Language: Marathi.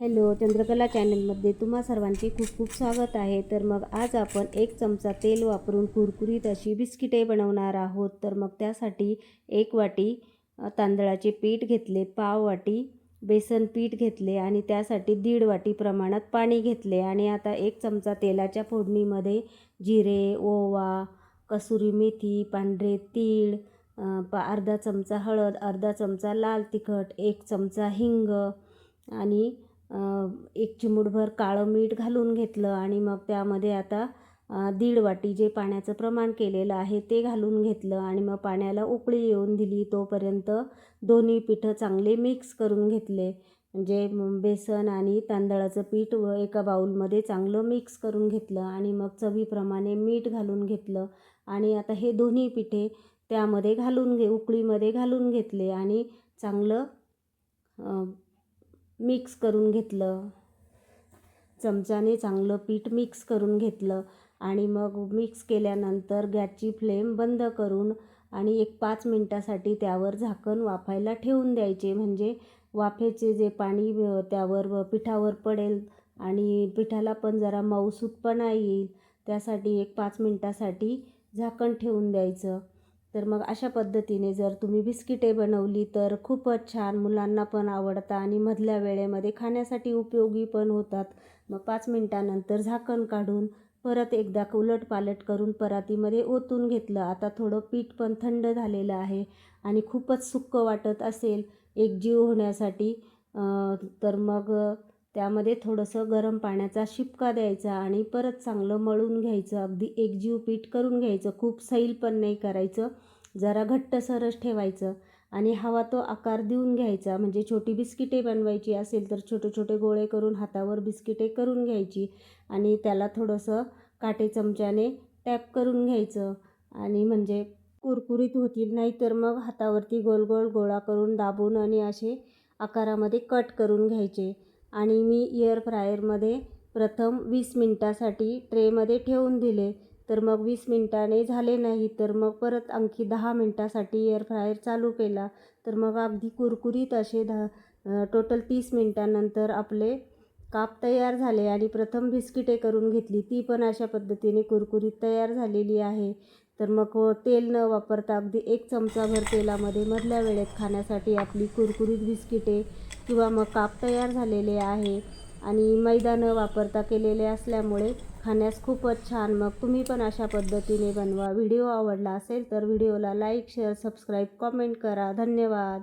हॅलो चंद्रकला चॅनलमध्ये तुम्हा सर्वांचे खूप खूप स्वागत आहे. तर मग आज आपण एक चमचा तेल वापरून कुरकुरीत अशी बिस्किटे बनवणार आहोत. तर मग त्यासाठी एक वाटी तांदळाचे पीठ घेतले पाव वाटी बेसन पीठ घेतले आणि त्यासाठी दीड वाटी प्रमाणात पाणी घेतले. आणि आता एक चमचा तेलाच्या फोडणीमध्ये जिरे ओवा कसुरी मेथी पांढरे तीळ प अर्धा चमचा हळद अर्धा चमचा लाल तिखट एक चमचा हिंग आणि एक चिमूटभर काळं मीठ घालून घेतलं आणि मग त्यामध्ये आता दीड वाटी जे पाण्याचं प्रमाण केलेलं आहे ते घालून घेतलं आणि मग पाण्याला उकळी येऊन दिली तोपर्यंत दोन्ही पिठं चांगले मिक्स करून घेतले. म्हणजे बेसन आणि तांदळाचं पीठ व एका बाऊलमध्ये चांगलं मिक्स करून घेतलं आणि मग चवीप्रमाणे मीठ घालून घेतलं. आणि आता हे दोन्ही पिठे त्यामध्ये घालून घे उकळीमध्ये घालून घेतले आणि चांगलं मिक्स करून घेतलं. चमच्याने चांगलं पीठ मिक्स करून घेतलं आणि मग मिक्स केल्यानंतर गॅसची फ्लेम बंद करून आणि एक पाच मिनटासाठी त्यावर झाकण वाफायला ठेवून द्यायचे. म्हणजे वाफेचे जे पाणी त्यावर पिठावर पडेल आणि पिठाला पण जरा मऊसूतपणा येईल त्यासाठी एक पाच मिनटासाठी झाकण ठेवून द्यायचं. तर मग अशा पद्धतीने जर तुम्ही बिस्किटे बनवली तर खूपच छान मुलांना पण आवडतं आणि मधल्या वेळेमध्ये खाण्यासाठी उपयोगी पण होतात. मग पाच मिनटानंतर झाकण काढून परत एकदा उलट पालट करून परातीमध्ये ओतून घेतलं. आता थोडं पीठ पण थंड झालेलं आहे आणि खूपच सुक्क वाटत असेल एकजीव होण्यासाठी. तर मग त्यामध्ये थोडंसं गरम पाण्याचा शिपका द्यायचा आणि परत चांगलं मळून घ्यायचं. अगदी एकजीव पीठ करून घ्यायचं. खूप सैल पण नाही करायचं. जरा घट्टसरच ठेवायचं आणि हवा तो आकार देऊन घ्यायचा. म्हणजे छोटी बिस्किटे बनवायची असेल तर छोटे छोटे गोळे करून हातावर बिस्किटे करून घ्यायची आणि त्याला थोडंसं काटे चमच्याने टॅप करून घ्यायचं आणि म्हणजे कुरकुरीत होतील. नाही तर मग हातावरती गोल गोल गोळा करून दाबून आणि असे आकारामध्ये कट करून घ्यायचे. आणि मी एअर फ्रायरमध्ये प्रथम वीस मिनटासाठी ट्रेमध्ये ठेवून दिले. तर मग वीस मिनटाने झाले नाही तर मग परत आणखी दहा मिनटासाठी एअर फ्रायर चालू केला. तर मग अगदी कुरकुरीत असे दहा टोटल तीस मिनटानंतर आपले काप तयार झाले आणि प्रथम बिस्किटे करून घेतली. ती पण अशा पद्धतीने कुरकुरीत तयार झालेली आहे. तर मग तेल न वापरता अगदी एक चमचाभर तेलामध्ये मधल्या वेळेत खाण्यासाठी आपली कुरकुरीत बिस्किटे किंवा मग काप तयार झालेले आहे. आणि मैदा न वापरता केलेले असल्यामुळे खाण्यास खूपच छान. मग तुम्ही पण अशा पद्धतीने बनवा. व्हिडिओ आवडला असेल तर व्हिडिओला लाईक शेअर सबस्क्राईब कॉमेंट करा. धन्यवाद.